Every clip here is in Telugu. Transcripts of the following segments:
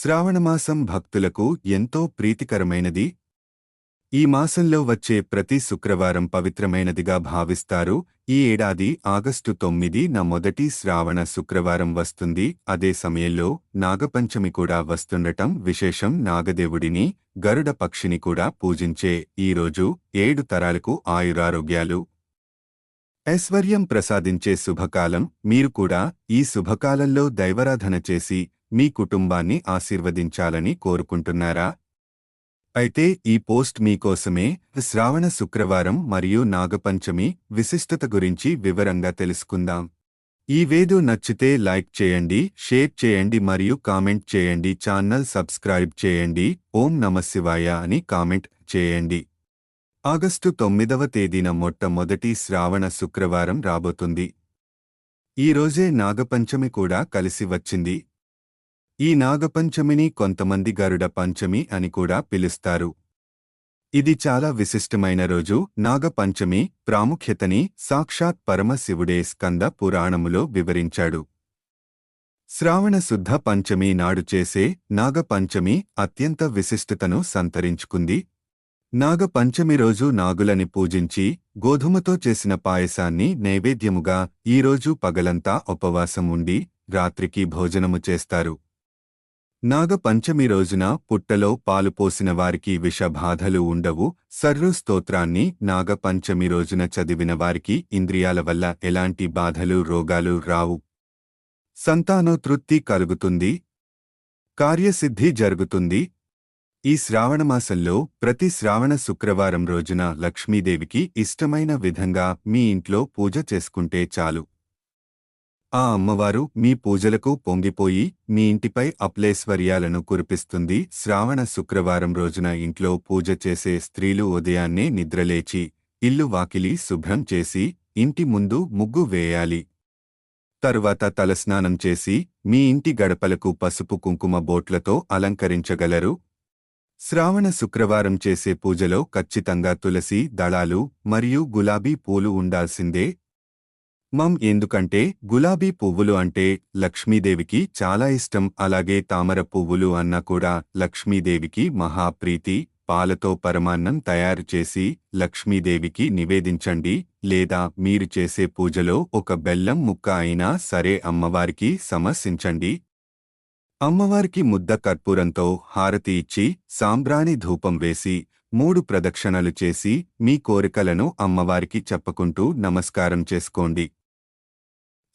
శ్రావణమాసం భక్తులకు ఎంతో ప్రీతికరమైనది. ఈ మాసంలో వచ్చే ప్రతి శుక్రవారం పవిత్రమైనదిగా భావిస్తారు. ఈ ఏడాది ఆగస్టు తొమ్మిది నా మొదటి శ్రావణ శుక్రవారం వస్తుంది. అదే సమయంలో నాగపంచమి కూడా వస్తుండటం విశేషం. నాగదేవుడిని గరుడ పక్షిని కూడా పూజించే ఈ రోజు ఏడు తరాలకు ఆయురారోగ్యాలు. ఐశ్వర్యం ప్రసాదించే శుభకాలం. మీరు కూడా ఈ శుభకాలంలో దైవరాధన చేసి మీ కుటుంబాన్ని ఆశీర్వదించాలని కోరుకుంటున్నారా? అయితే ఈ పోస్ట్ మీకోసమే శ్రావణ శుక్రవారం మరియు నాగపంచమి విశిష్టత గురించి వివరంగా తెలుసుకుందాం. ఈ వేదో నచ్చితే లైక్ చేయండి షేర్ చేయండి మరియు కామెంట్ చేయండి. ఛానల్ సబ్స్క్రైబ్ చేయండి. ఓం నమశివాయ అని కామెంట్ చేయండి. ఆగస్టు తొమ్మిదవ తేదీన మొట్టమొదటి శ్రావణ శుక్రవారం రాబోతుంది. ఈ రోజే నాగపంచమి కూడా కలిసి వచ్చింది. ఈ నాగపంచమిని కొంతమంది గరుడ పంచమి అని కూడా పిలుస్తారు. ఇది చాలా విశిష్టమైన రోజు. నాగపంచమి ప్రాముఖ్యతని సాక్షాత్ పరమశివుడే స్కంద పురాణములో వివరించాడు. శ్రావణ శుద్ధ పంచమి నాడు చేసే నాగపంచమి అత్యంత విశిష్టతను సంతరించుకుంది. నాగపంచమి రోజు నాగులని పూజించి గోధుమతో చేసిన పాయసాన్ని నైవేద్యముగా ఈరోజు పగలంతా ఉపవాసం ఉండి రాత్రికి భోజనము చేస్తారు. నాగపంచమి రోజున పుట్టలో పాలు పోసిన వారికి విషబాధలు ఉండవు. సర్రు స్తోత్రాన్ని నాగపంచమి రోజున చదివిన వారికి ఇంద్రియాల వల్ల ఎలాంటి బాధలు రోగాలు రావు. సంతానోతృప్తి కలుగుతుంది. కార్యసిద్ధి జరుగుతుంది. ఈ శ్రావణమాసంలో ప్రతి శ్రావణ శుక్రవారం రోజున లక్ష్మీదేవికి ఇష్టమైన విధంగా మీ ఇంట్లో పూజ చేసుకుంటే చాలు. ఆ అమ్మవారు మీ పూజలకు పొంగిపోయి మీ ఇంటిపై అప్లేశ్వర్యాలను కురిపిస్తుంది. శ్రావణ శుక్రవారం రోజున ఇంట్లో పూజ చేసే స్త్రీలు ఉదయాన్నే నిద్రలేచి ఇల్లు వాకిలి శుభ్రం చేసి ఇంటి ముందు ముగ్గు వేయాలి. తరువాత తలస్నానం చేసి మీ ఇంటి గడపలకు పసుపు కుంకుమ బోట్లతో అలంకరించగలరు. శ్రావణ శుక్రవారం చేసే పూజలో ఖచ్చితంగా తులసి దళాలు మరియు గులాబీ పూలు ఉండాల్సిందే. మం ఎందుకంటే గులాబీ పువ్వులు అంటే లక్ష్మీదేవికి చాలా ఇష్టం. అలాగే తామర పువ్వులు అన్న కూడా లక్ష్మీదేవికి మహాప్రీతి పాలతో పరమాన్నం తయారు చేసి లక్ష్మీదేవికి నివేదించండి. లేదా మీరు చేసే పూజలో ఒక బెల్లం ముక్క అయినా సరే అమ్మవారికి సమర్శించండి అమ్మవారికి ముద్ద కర్పూరంతో హారతి ఇచ్చి సాంబ్రాణి ధూపం వేసి మూడు ప్రదక్షిణలు చేసి మీ కోరికలను అమ్మవారికి చెప్పుకుంటూ నమస్కారం చేసుకోండి.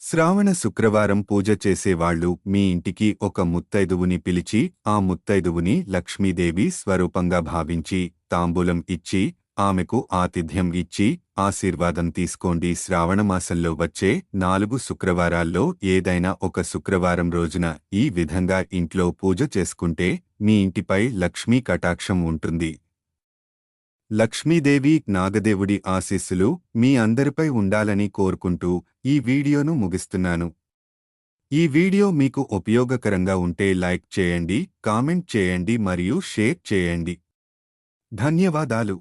శ్రావణ శుక్రవారం పూజ చేసేవాళ్ళు మీ ఇంటికి ఒక ముత్తైదువుని పిలిచి ఆ ముత్తైదువుని లక్ష్మీదేవి స్వరూపంగా భావించి తాంబూలం ఇచ్చి ఆమెకు ఆతిథ్యం ఇచ్చి ఆశీర్వాదం తీసుకోండి. శ్రావణమాసంలో వచ్చే నాలుగు శుక్రవారాల్లో ఏదైనా ఒక శుక్రవారం రోజున ఈ విధంగా ఇంట్లో పూజ చేసుకుంటే మీ ఇంటిపై లక్ష్మీ కటాక్షం ఉంటుంది. లక్ష్మీదేవి నాగదేవుడి ఆశీస్సులు మీ అందరిపై ఉండాలని కోరుకుంటూ ఈ వీడియోను ముగిస్తున్నాను. ఈ వీడియో మీకు ఉపయోగకరంగా ఉంటే లైక్ చేయండి కామెంట్ చేయండి మరియు షేర్ చేయండి. ధన్యవాదాలు.